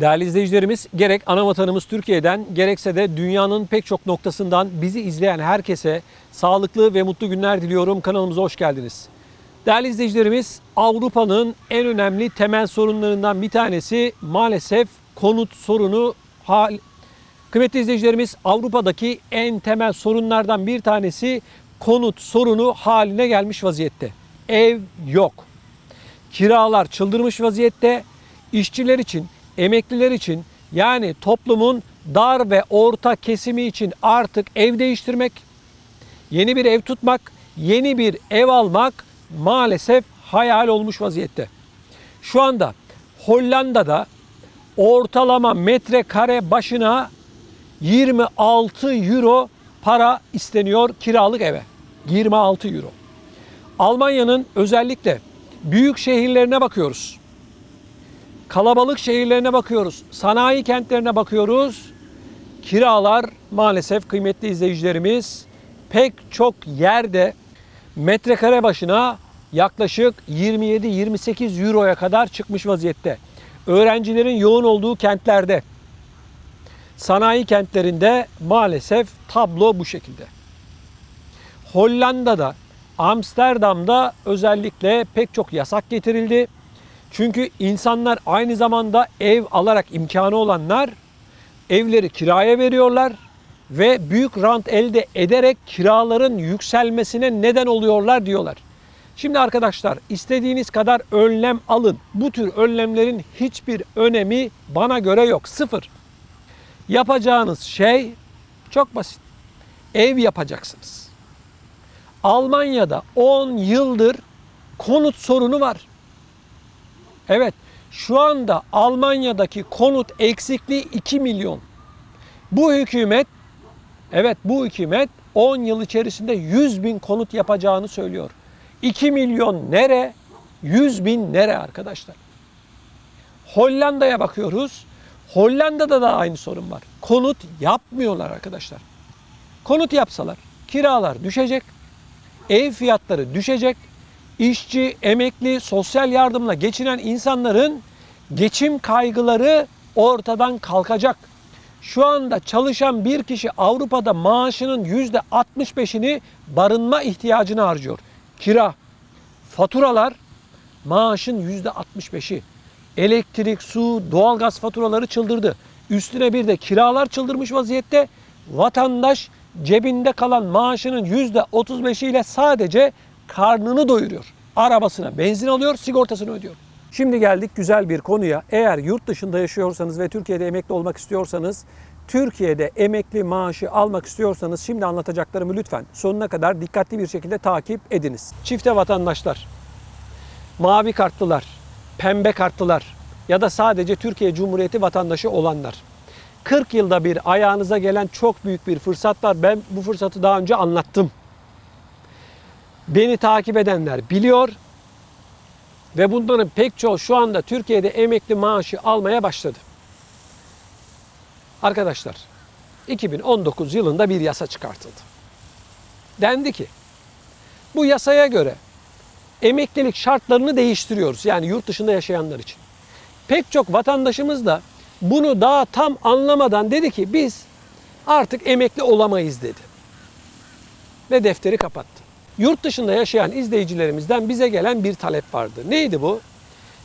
Değerli izleyicilerimiz, gerek ana vatanımız Türkiye'den gerekse de dünyanın pek çok noktasından bizi izleyen herkese sağlıklı ve mutlu günler diliyorum. Kanalımıza hoş geldiniz. Değerli izleyicilerimiz, Avrupa'nın en önemli temel sorunlarından bir tanesi maalesef konut sorunu. Hal... Kıymetli izleyicilerimiz, Avrupa'daki en temel sorunlardan bir tanesi konut sorunu haline gelmiş vaziyette. Ev yok. Kiralar çıldırmış vaziyette. İşçiler için, emekliler için yani toplumun dar ve orta kesimi için artık ev değiştirmek, yeni bir ev tutmak, yeni bir ev almak maalesef hayal olmuş vaziyette. Şu anda Hollanda'da ortalama metrekare başına 26 euro para isteniyor kiralık eve. 26 euro. Almanya'nın özellikle büyük şehirlerine bakıyoruz. Kalabalık şehirlerine bakıyoruz. Sanayi kentlerine bakıyoruz. Kiralar maalesef kıymetli izleyicilerimiz pek çok yerde metrekare başına yaklaşık 27-28 euroya kadar çıkmış vaziyette. Öğrencilerin yoğun olduğu kentlerde, sanayi kentlerinde maalesef tablo bu şekilde. Hollanda'da, Amsterdam'da özellikle pek çok yasak getirildi. Çünkü insanlar aynı zamanda ev alarak imkanı olanlar evleri kiraya veriyorlar ve büyük rant elde ederek kiraların yükselmesine neden oluyorlar diyorlar. Şimdi arkadaşlar istediğiniz kadar önlem alın. Bu tür önlemlerin hiçbir önemi bana göre yok. Sıfır. Yapacağınız şey çok basit. Ev yapacaksınız. Almanya'da 10 yıldır konut sorunu var. Evet, şu anda Almanya'daki konut eksikliği 2 milyon. Bu hükümet, evet bu hükümet 10 yıl içerisinde 100 bin konut yapacağını söylüyor. 2 milyon nere? 100 bin nere arkadaşlar? Hollanda'ya bakıyoruz. Hollanda'da da aynı sorun var. Konut yapmıyorlar arkadaşlar. Konut yapsalar kiralar düşecek, ev fiyatları düşecek, işçi, emekli, sosyal yardımla geçinen insanların geçim kaygıları ortadan kalkacak. Şu anda çalışan bir kişi Avrupa'da maaşının yüzde 65'ini barınma ihtiyacını harcıyor. Kira, faturalar maaşın yüzde 65'i. Elektrik, su, doğalgaz faturaları çıldırdı. Üstüne bir de kiralar çıldırmış vaziyette. Vatandaş cebinde kalan maaşının yüzde 35'i ile sadece karnını doyuruyor. Arabasına benzin alıyor, sigortasını ödüyor. Şimdi geldik güzel bir konuya. Eğer yurt dışında yaşıyorsanız ve Türkiye'de emekli olmak istiyorsanız, Türkiye'de emekli maaşı almak istiyorsanız şimdi anlatacaklarımı lütfen sonuna kadar dikkatli bir şekilde takip ediniz. Çifte vatandaşlar, mavi kartlılar, pembe kartlılar ya da sadece Türkiye Cumhuriyeti vatandaşı olanlar. 40 yılda bir ayağınıza gelen çok büyük bir fırsat var. Ben bu fırsatı daha önce anlattım. Beni takip edenler biliyor ve bunların pek çoğu şu anda Türkiye'de emekli maaşı almaya başladı. Arkadaşlar 2019 yılında bir yasa çıkartıldı. Dendi ki bu yasaya göre emeklilik şartlarını değiştiriyoruz. Yani yurt dışında yaşayanlar için. Pek çok vatandaşımız da bunu daha tam anlamadan dedi ki biz artık emekli olamayız dedi. Ve defteri kapattı. Yurt dışında yaşayan izleyicilerimizden bize gelen bir talep vardı. Neydi bu?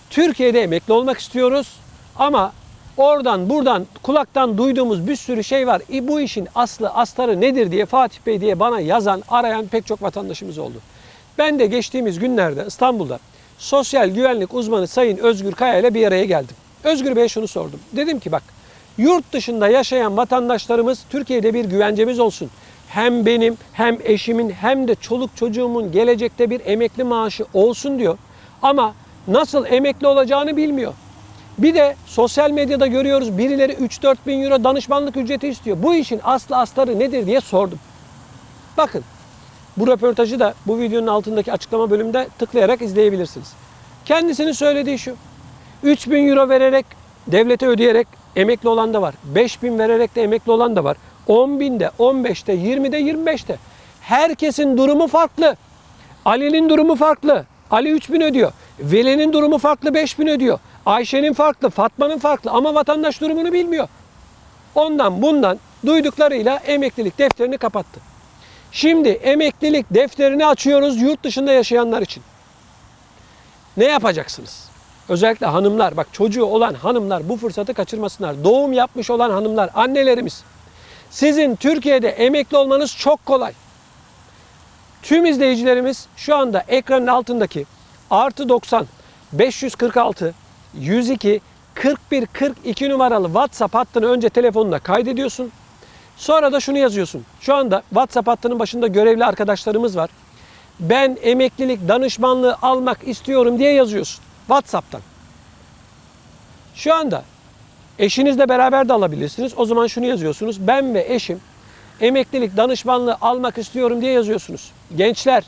Türkiye'de emekli olmak istiyoruz ama oradan buradan kulaktan duyduğumuz bir sürü şey var. E bu işin aslı astarı nedir diye Fatih Bey diye bana yazan, arayan pek çok vatandaşımız oldu. Ben de geçtiğimiz günlerde İstanbul'da sosyal güvenlik uzmanı Sayın Özgür Kaya ile bir araya geldim. Özgür Bey'e şunu sordum. Dedim ki bak yurt dışında yaşayan vatandaşlarımız Türkiye'de bir güvencemiz olsun. Hem benim hem eşimin hem de çoluk çocuğumun gelecekte bir emekli maaşı olsun diyor. Ama nasıl emekli olacağını bilmiyor. Bir de sosyal medyada görüyoruz birileri 3-4 bin euro danışmanlık ücreti istiyor. Bu işin aslı astarı nedir diye sordum. Bakın bu röportajı da bu videonun altındaki açıklama bölümünde tıklayarak izleyebilirsiniz. Kendisinin söylediği şu. 3 bin euro vererek devlete ödeyerek emekli olan da var. 5 bin vererek de emekli olan da var. 10 binde, 15'te, 20'de, 25'te. Herkesin durumu farklı. Ali'nin durumu farklı. Ali 3000 ödüyor. Veli'nin durumu farklı 5000 ödüyor. Ayşe'nin farklı, Fatma'nın farklı ama vatandaş durumunu bilmiyor. Ondan bundan duyduklarıyla emeklilik defterini kapattı. Şimdi emeklilik defterini açıyoruz yurt dışında yaşayanlar için. Ne yapacaksınız? Özellikle hanımlar, bak çocuğu olan hanımlar bu fırsatı kaçırmasınlar. Doğum yapmış olan hanımlar, annelerimiz. Sizin Türkiye'de emekli olmanız çok kolay. Tüm izleyicilerimiz şu anda ekranın altındaki artı 90 546 102 41 42 numaralı WhatsApp hattını önce telefonuna kaydediyorsun. Sonra da şunu yazıyorsun. Şu anda WhatsApp hattının başında görevli arkadaşlarımız var. Ben emeklilik danışmanlığı almak istiyorum diye yazıyorsun WhatsApp'tan. Şu anda eşinizle beraber de alabilirsiniz. O zaman şunu yazıyorsunuz. Ben ve eşim emeklilik danışmanlığı almak istiyorum diye yazıyorsunuz. Gençler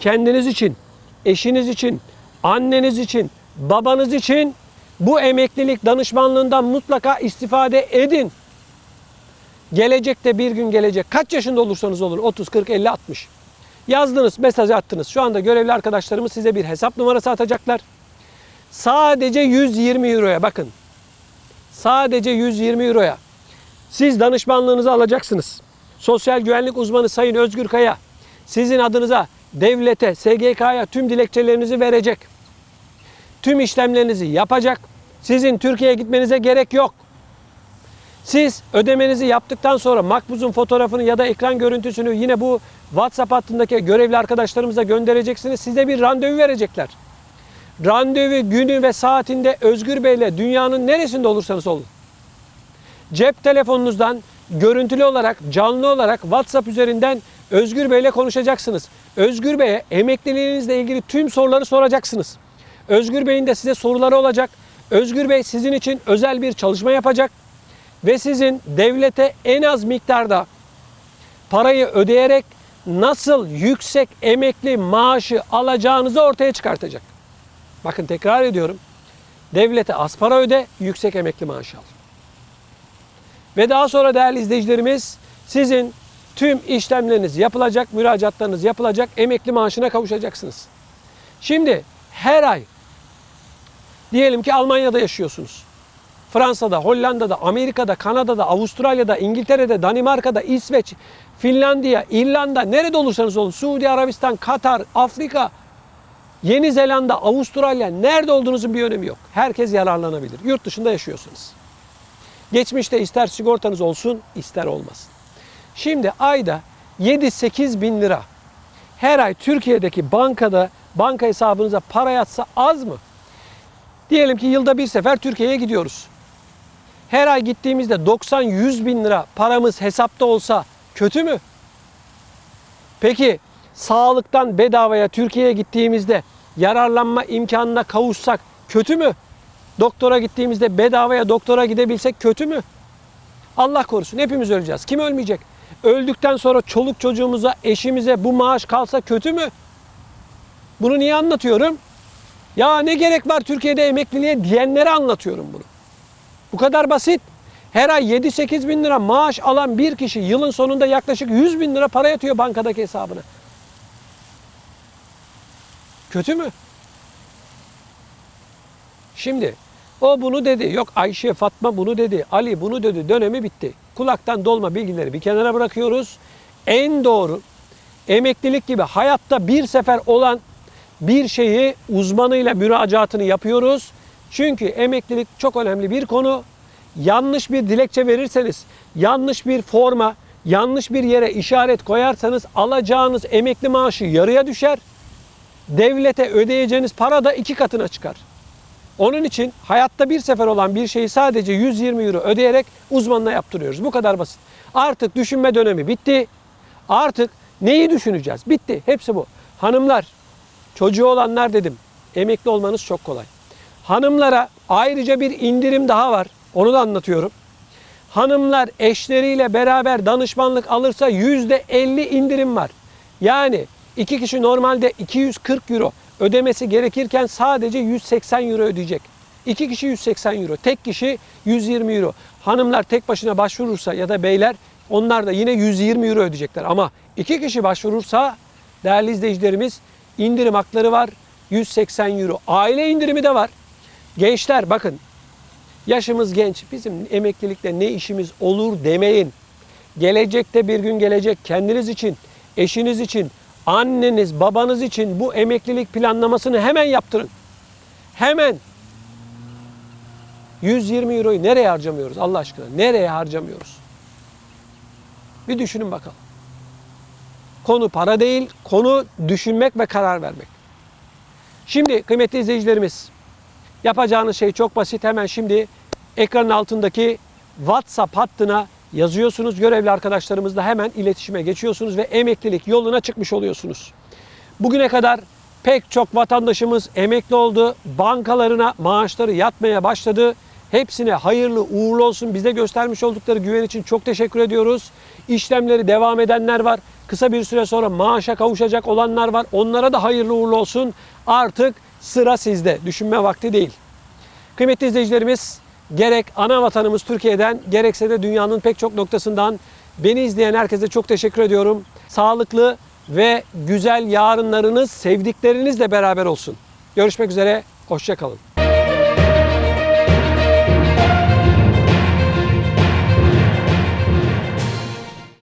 kendiniz için, eşiniz için, anneniz için, babanız için bu emeklilik danışmanlığından mutlaka istifade edin. Gelecekte bir gün gelecek. Kaç yaşında olursanız olun 30, 40, 50, 60. Yazdınız, mesaj attınız. Şu anda görevli arkadaşlarımız size bir hesap numarası atacaklar. Sadece 120 euroya bakın. Sadece 120 euroya. Siz danışmanlığınızı alacaksınız. Sosyal güvenlik uzmanı Sayın Özgür Kaya sizin adınıza devlete, SGK'ya tüm dilekçelerinizi verecek. Tüm işlemlerinizi yapacak. Sizin Türkiye'ye gitmenize gerek yok. Siz ödemenizi yaptıktan sonra makbuzun fotoğrafını ya da ekran görüntüsünü yine bu WhatsApp hattındaki görevli arkadaşlarımıza göndereceksiniz. Size bir randevu verecekler. Randevu günü ve saatinde Özgür Bey'le dünyanın neresinde olursanız olun. Cep telefonunuzdan görüntülü olarak, canlı olarak WhatsApp üzerinden Özgür Bey'le konuşacaksınız. Özgür Bey'e emekliliğinizle ilgili tüm soruları soracaksınız. Özgür Bey'in de size soruları olacak. Özgür Bey sizin için özel bir çalışma yapacak ve sizin devlete en az miktarda parayı ödeyerek nasıl yüksek emekli maaşı alacağınızı ortaya çıkartacak. Bakın tekrar ediyorum. Devlete az para öde, yüksek emekli maaşı al. Ve daha sonra değerli izleyicilerimiz sizin tüm işlemleriniz yapılacak, müracaatlarınız yapılacak, emekli maaşına kavuşacaksınız. Şimdi her ay diyelim ki Almanya'da yaşıyorsunuz. Fransa'da, Hollanda'da, Amerika'da, Kanada'da, Avustralya'da, İngiltere'de, Danimarka'da, İsveç, Finlandiya, İrlanda, nerede olursanız olun, Suudi Arabistan, Katar, Afrika, Yeni Zelanda, Avustralya, nerede olduğunuzun bir önemi yok. Herkes yararlanabilir. Yurt dışında yaşıyorsunuz. Geçmişte ister sigortanız olsun, ister olmasın. Şimdi ayda 7-8 bin lira her ay Türkiye'deki bankada, banka hesabınıza para yatsa az mı? Diyelim ki yılda bir sefer Türkiye'ye gidiyoruz. Her ay gittiğimizde 90-100 bin lira paramız hesapta olsa kötü mü? Peki sağlıktan bedavaya Türkiye'ye gittiğimizde yararlanma imkanına kavuşsak kötü mü? Doktora gittiğimizde bedavaya doktora gidebilsek kötü mü? Allah korusun hepimiz öleceğiz. Kim ölmeyecek? Öldükten sonra çoluk çocuğumuza, eşimize bu maaş kalsa kötü mü? Bunu niye anlatıyorum? Ya ne gerek var Türkiye'de emekliliğe diyenlere anlatıyorum bunu. Bu kadar basit. Her ay 7-8 bin lira maaş alan bir kişi yılın sonunda yaklaşık 100 bin lira para yatıyor bankadaki hesabına. Kötü mü? Şimdi o bunu dedi. Yok Ayşe, Fatma bunu dedi. Ali bunu dedi. Dönemi bitti. Kulaktan dolma bilgileri bir kenara bırakıyoruz. En doğru emeklilik gibi hayatta bir sefer olan bir şeyi uzmanıyla müracaatını yapıyoruz. Çünkü emeklilik çok önemli bir konu. Yanlış bir dilekçe verirseniz, yanlış bir forma, yanlış bir yere işaret koyarsanız alacağınız emekli maaşı yarıya düşer. Devlete ödeyeceğiniz para da iki katına çıkar. Onun için hayatta bir sefer olan bir şeyi sadece 120 euro ödeyerek uzmanına yaptırıyoruz. Bu kadar basit. Artık düşünme dönemi bitti. Artık neyi düşüneceğiz? Bitti. Hepsi bu. Hanımlar, çocuğu olanlar dedim. Emekli olmanız çok kolay. Hanımlara ayrıca bir indirim daha var. Onu da anlatıyorum. Hanımlar eşleriyle beraber danışmanlık alırsa %50 indirim var. Yani iki kişi normalde 240 euro ödemesi gerekirken sadece 180 euro ödeyecek. İki kişi 180 euro, tek kişi 120 euro. Hanımlar tek başına başvurursa ya da beyler onlar da yine 120 euro ödeyecekler. Ama iki kişi başvurursa değerli izleyicilerimiz indirim hakları var. 180 euro. Aile indirimi de var. Gençler bakın yaşımız genç. Bizim emeklilikte ne işimiz olur demeyin. Gelecekte bir gün gelecek kendiniz için, eşiniz için, anneniz, babanız için bu emeklilik planlamasını hemen yaptırın. Hemen 120 euroyu nereye harcamıyoruz Allah aşkına? Nereye harcamıyoruz? Bir düşünün bakalım. Konu para değil, konu düşünmek ve karar vermek. Şimdi kıymetli izleyicilerimiz, yapacağınız şey çok basit. Hemen şimdi ekranın altındaki WhatsApp hattına yazıyorsunuz. Görevli arkadaşlarımızla hemen iletişime geçiyorsunuz ve emeklilik yoluna çıkmış oluyorsunuz. Bugüne kadar pek çok vatandaşımız emekli oldu. Bankalarına maaşları yatmaya başladı. Hepsine hayırlı uğurlu olsun. Bize göstermiş oldukları güven için çok teşekkür ediyoruz. İşlemleri devam edenler var. Kısa bir süre sonra maaşa kavuşacak olanlar var. Onlara da hayırlı uğurlu olsun. Artık sıra sizde. Düşünme vakti değil. Kıymetli izleyicilerimiz, gerek ana vatanımız Türkiye'den gerekse de dünyanın pek çok noktasından beni izleyen herkese çok teşekkür ediyorum. Sağlıklı ve güzel yarınlarınız sevdiklerinizle beraber olsun. Görüşmek üzere, hoşçakalın.